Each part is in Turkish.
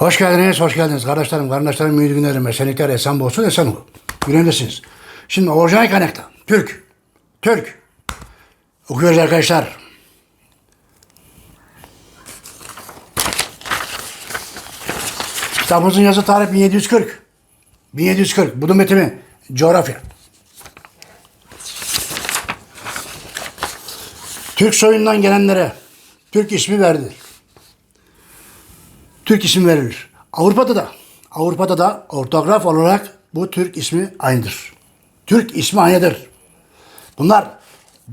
Hoş geldiniz, hoş geldiniz. Kardeşlerim, kardeşlerim, mühür günlerim, esenlikler, esen olsun, esen olun. Güvendesiniz. Şimdi orijinal kaynakta, Türk, Türk. Okuyoruz arkadaşlar. Kitabımızın yazı tarihi 1740. 1740. Budun metimi, coğrafya. Türk soyundan gelenlere Türk ismi verdi. Türk ismi verilir. Avrupa'da da Avrupa'da da ortograf olarak bu Türk ismi aynıdır. Türk ismi aynıdır. Bunlar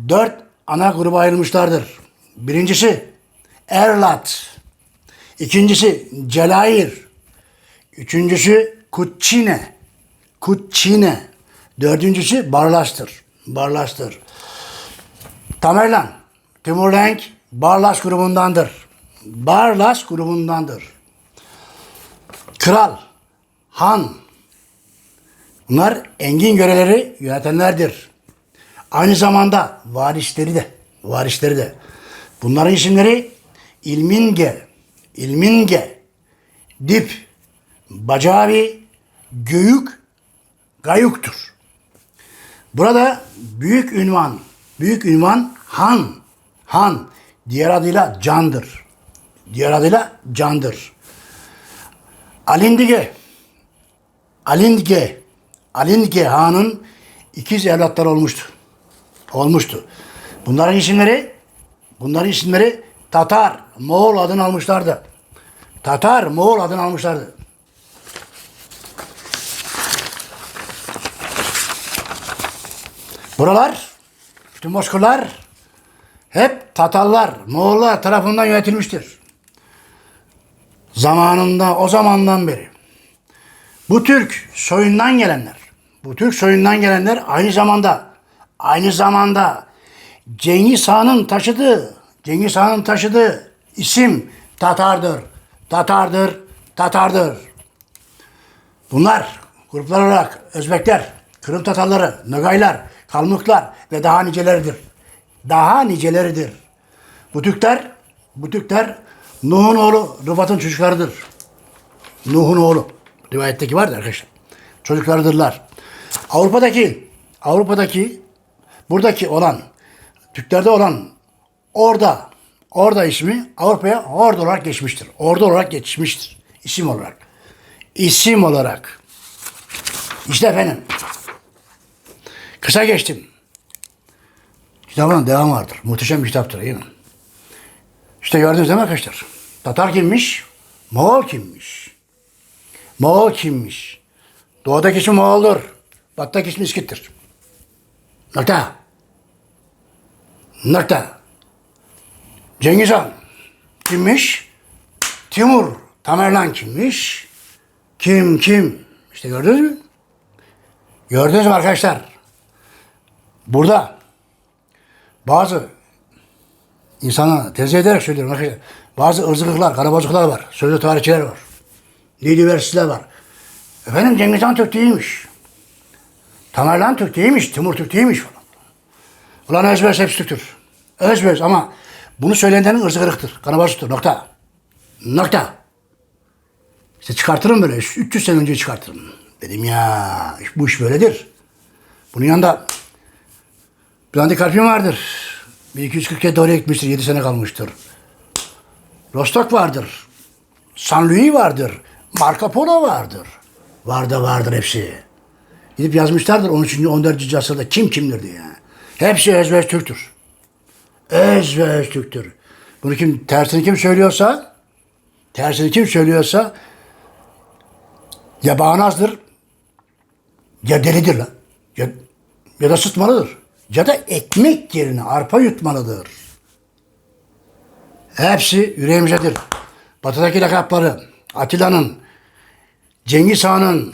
dört ana gruba ayrılmışlardır. Birincisi Erlat. İkincisi Celair. Üçüncüsü Kutçine. Kutçine. Dördüncüsü Barlas'tır. Barlas'tır. Tamerlan, Timur Lenk Barlas grubundandır. Barlas grubundandır. Kral, Han, bunlar engin göreleri yönetenlerdir. Aynı zamanda varisleri de, varisleri de. Bunların isimleri İlminge, İlminge, Dip, Bacavi, Göyük, Gayuk'tur. Burada büyük ünvan, büyük ünvan Han. Han diğer adıyla Can'dır. Diğer adıyla Can'dır. Alindige, Alindige, Alindige Han'ın ikiz evlatları olmuştu. Olmuştu. Bunların isimleri, bunların isimleri Tatar, Moğol adını almışlardı. Tatar, Moğol adını almışlardı. Buralar, bütün bozkırlar hep Tatarlar, Moğollar tarafından yönetilmiştir. Zamanında, o zamandan beri. Bu Türk soyundan gelenler, bu Türk soyundan gelenler aynı zamanda, aynı zamanda Cengiz Han'ın taşıdığı, Cengiz Han'ın taşıdığı isim Tatar'dır. Tatar'dır, Tatar'dır. Bunlar gruplar olarak Özbekler, Kırım Tatarları, Nogaylar, Kalmıklar ve daha niceleridir. Daha niceleridir. Bu Türkler, bu Türkler Nuh'un oğlu Rıfat'ın çocuklarıdır. Nuh'un oğlu. Rivayetteki vardı arkadaşlar. Çocuklarıdırlar. Avrupa'daki, Avrupa'daki, buradaki olan, Türklerde olan orada, orada ismi Avrupa'ya Hord olarak geçmiştir. Ordu olarak geçmiştir. İsim olarak. İsim olarak. İşte efendim. Kısa geçtim. Kitabın devam vardır. Muhteşem bir kitaptır değil? İşte gördünüz değil mi arkadaşlar? Tatar kimmiş? Moğol kimmiş? Moğol kimmiş? Doğudaki ismi Moğol'dur. Batıdaki ismi İskit'tir. Nokta. Nokta. Cengiz Han kimmiş? Timur Tamerlan kimmiş? Kim kim? İşte gördünüz mü? Gördünüz mü arkadaşlar? Burada bazı insana tezih ederek söylüyorum arkadaşlar. Bazı ırzılıklar, karabozuklar var. Sözlü tarihçiler var. Üniversiteler var. Efendim Cengiz Han Türk değilmiş. Tamerlan Türk değilmiş. Timur Türk değilmiş falan. Ulan Özbez hepsi Türktür. Özbez ama bunu söyleyenlerin ırzı kırıktır. Kanabazıktır. Nokta. Nokta. İşte çıkartırım böyle. 300 sene önce çıkartırım. Dedim ya bu iş böyledir. Bunun yanında bir antikalpim vardır. 1240 kere oraya gitmiştir. 7 sene kalmıştır. Rostock vardır. San Louis vardır. Marco Polo vardır. Var da vardır hepsi. Gidip yazmışlardır 13. 14. asırda kim kimdir diye. Hepsi ezber Türktür. Ezber Türktür. Bunu kim tersini kim söylüyorsa tersini kim söylüyorsa ya bağnazdır ya delidir lan. Ya, ya da sıtmalıdır. Ya da ekmek yerine arpa yutmalıdır. Hepsi yüreğimizdedir. Batıdaki lakapları Atilla'nın, Cengiz Han'ın,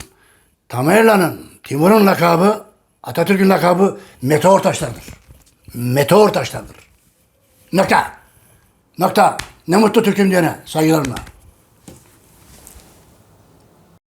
Tamerlan'ın, Timur'un lakabı, Atatürk'ün lakabı meteor taşlardır. Meteor taşlardır. Nokta. Nokta. Ne mutlu Türk'üm diyene saygılarımla.